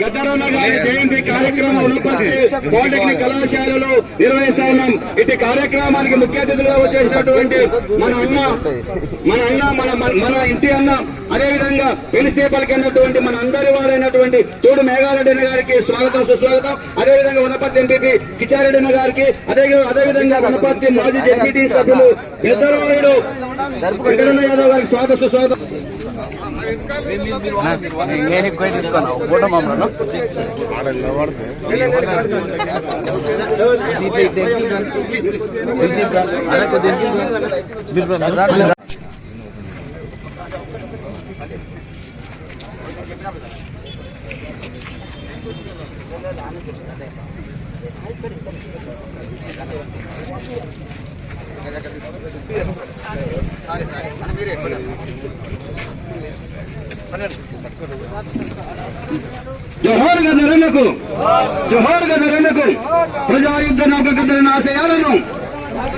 గద్దరన్న గారి జయంతి కార్యక్రమం పాలిటెక్నిక్ కళాశాలలో నిర్వహిస్తా ఉన్నాం. ఇటు కార్యక్రమానికి ముఖ్య అతిథులుగా వచ్చేసినటువంటి మన అన్న మన అన్న మన మన ఇంటి అన్న అదే విధంగా పిలిస్తే పలికినటువంటి మన అందరి వారైనటువంటి తోడు మేఘారెడ్డి అన్న గారికి స్వాగతం సుస్వాగతం. అదే విధంగా వనపర్తి ఎంపీ అన్న గారికి అదే అదే విధంగా వనపర్తి మాజీ జడ్పీటీ సభ్యులు పెద్దరాయుడు వెంకటరమణ యాదవ్ గారికి స్వాగతం సుస్వాగతం నేను ఎక్కువ తీసుకున్నా ఫోటో మమ్మల్ని జోహార్ గదరణకు జోహార్ గదరణకు ప్రజాయుద్ధ నౌక గదరణ ఆశయాలను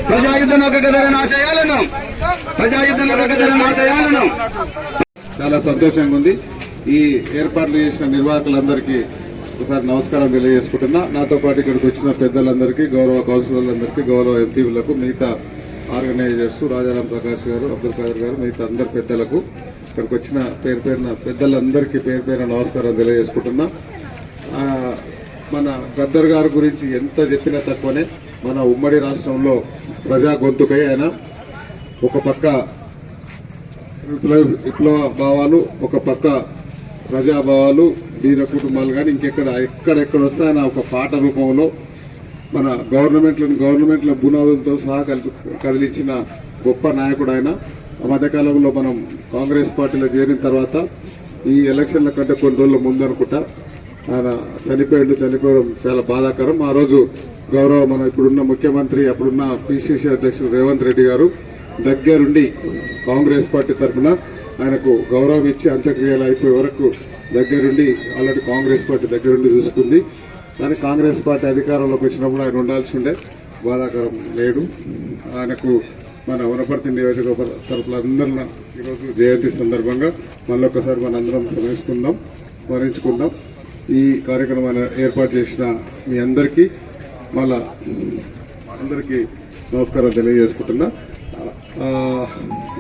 ప్రజాయుద్ధ నౌక గదరణ ఆశయాలను ప్రజాయుద్ధ నౌక గదరణ ఆశయాలను చాలా సంతోషంగా ఉంది. ఈ ఏర్పాట్లు చేసిన నిర్వాహకులందరికీ ఒకసారి నమస్కారం తెలియజేసుకుంటున్నా. నాతో పాటు ఇక్కడికి వచ్చిన పెద్దలందరికీ గౌరవ కౌన్సిలర్లందరికీ గౌరవ ఎంపీలకు మిగతా ఆర్గనైజర్స్ రాజారాం ప్రకాష్ గారు అబ్దుల్ ఖాదర్ గారు మిగతా అందరి పెద్దలకు ఇక్కడికి వచ్చిన పేరు పేరున పెద్దలందరికీ పేరు పేరున నమస్కారం తెలియజేసుకుంటున్నా. మన గద్దర్ గారి గురించి ఎంత చెప్పినా తక్కువనే. మన ఉమ్మడి రాష్ట్రంలో ప్రజా గొంతుకై ఆయన. ఒక పక్క విప్లవ విప్లవ భావాలు ఒక పక్క ప్రజాభావాలు వీర కుటుంబాలు కానీ ఇంకెక్కడ ఎక్కడెక్కడ వస్తే ఆయన ఒక పాట రూపంలో మన గవర్నమెంట్లను గవర్నమెంట్ల బునాదులతో సహా కలిపి కదిలించిన గొప్ప నాయకుడు ఆయన. ఆ మధ్యకాలంలో మనం కాంగ్రెస్ పార్టీలో చేరిన తర్వాత ఈ ఎలక్షన్ల కంటే కొన్ని రోజుల ముందు అనుకుంటా ఆయన చనిపోయాడు చనిపోవడం చాలా బాధాకరం. ఆ రోజు గౌరవ మన ఇప్పుడున్న ముఖ్యమంత్రి అప్పుడున్న పిసిసి అధ్యక్షుడు రేవంత్ రెడ్డి గారు దగ్గరుండి కాంగ్రెస్ పార్టీ తరఫున ఆయనకు గౌరవం ఇచ్చి అంత్యక్రియలు అయిపోయే వరకు దగ్గరుండి ఆల్రెడీ కాంగ్రెస్ పార్టీ దగ్గరుండి చూసుకుంది. కానీ కాంగ్రెస్ పార్టీ అధికారంలోకి వచ్చినప్పుడు ఆయన ఉండాల్సి ఉండే బాధాకరం లేడు. ఆయనకు మన వనపర్తి నియోజకవర్గ తరఫున అందరిన ఈరోజు జయంతి సందర్భంగా మళ్ళొకసారి మన అందరం స్మరించుకుందాం. స్మరించుకుందాం ఈ కార్యక్రమాన్ని ఏర్పాటు చేసిన మీ అందరికీ మళ్ళా అందరికీ నమస్కారం తెలియజేసుకుంటున్నా.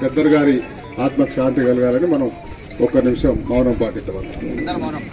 గద్దర్ గారి ఆత్మకు శాంతి కలగాలని మనం ఒక్క నిమిషం మౌనం పాటిద్దాం మౌనం.